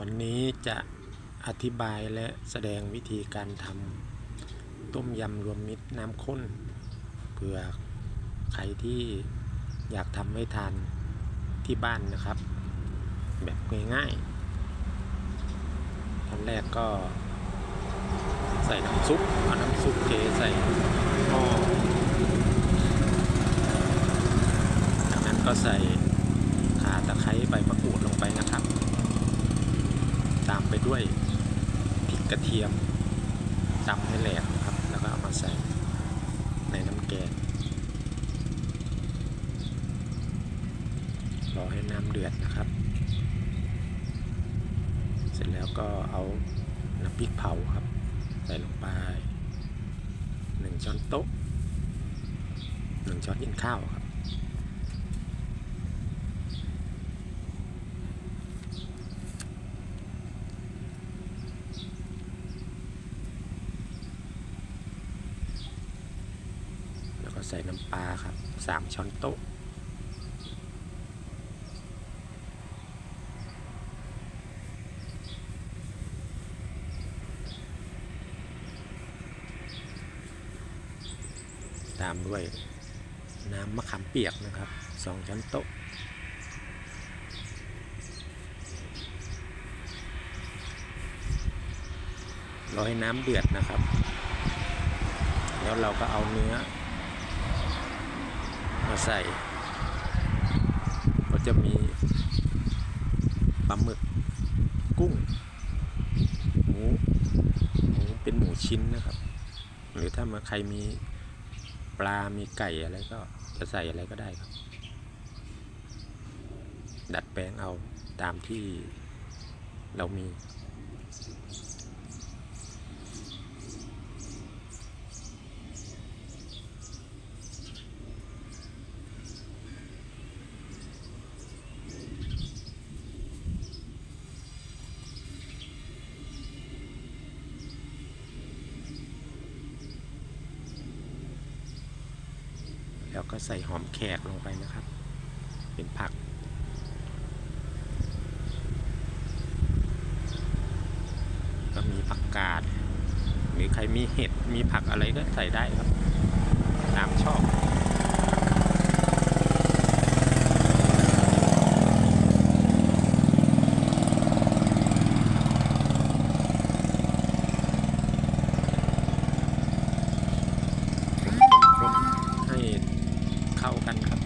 วันนี้จะอธิบายและแสดงวิธีการทำต้มยำรวมมิตรน้ำข้นเผื่อใครที่อยากทำให้ทานที่บ้านนะครับ แบบง่ายๆขั้นแรกก็ใส่น้ำซุปเอาน้ำซุปเทใส่หม้อจากนั้นก็ใส่ข่าตะไคร้ใบมะกรูดลงไปนะครับ ตามไปด้วยพริกกระเทียมตำให้แหลกนะครับ แล้วก็เอามาใส่ในน้ำแกงรอให้น้ำเดือดนะครับ เสร็จแล้วก็เอาน้ำพริกเผาครับ ใส่ลงไปหนึ่งช้อนโต๊ะหนึ่งช้อนกินข้าวครับ แล้วก็ ใส่น้ำปลาครับสามช้อนโต๊ะ ตามด้วยน้ำมะขามเปียกนะครับสองช้อนโต๊ะรอให้น้ำเดือดนะครับ แล้วเราก็เอาเนื้อ มาใส่ ก็จะมีปลาหมึกกุ้ง หมูหมูเป็นหมูชิ้นนะครับ หรือถ้ามาใครมีปลา มีไก่อะไรก็จะใส่อะไรก็ได้ครับ ดัดแปลงเอาตามที่เรามี แล้วก็ใส่หอมแขกลงไปนะครับ เป็นผัก ก็มีผักกาด หรือใครมีเห็ด มีผักอะไรก็ใส่ได้ครับ ตามชอบ คนๆให้เข้ากันครับ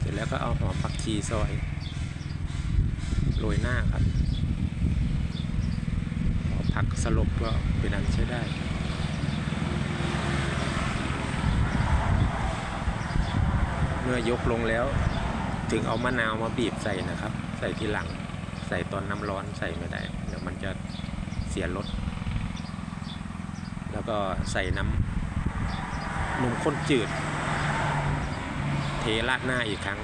เส ร็จแล้วก็เอาหอมผักชีซอยโรยหน้าครับผักสลบก็เป็นอันใช้ได้เมื่อยกลงแล้ว ถึงเอามะนาวมาบีบใส่นะครับ ใส่ทีหลัง ใส่ตอนน้ำร้อนใส่ไม่ได้ เดี๋ยวมันจะเสียรสแล้วก็ใส่น้ำนมข้นจืด เทราดหน้าอีกครั้ง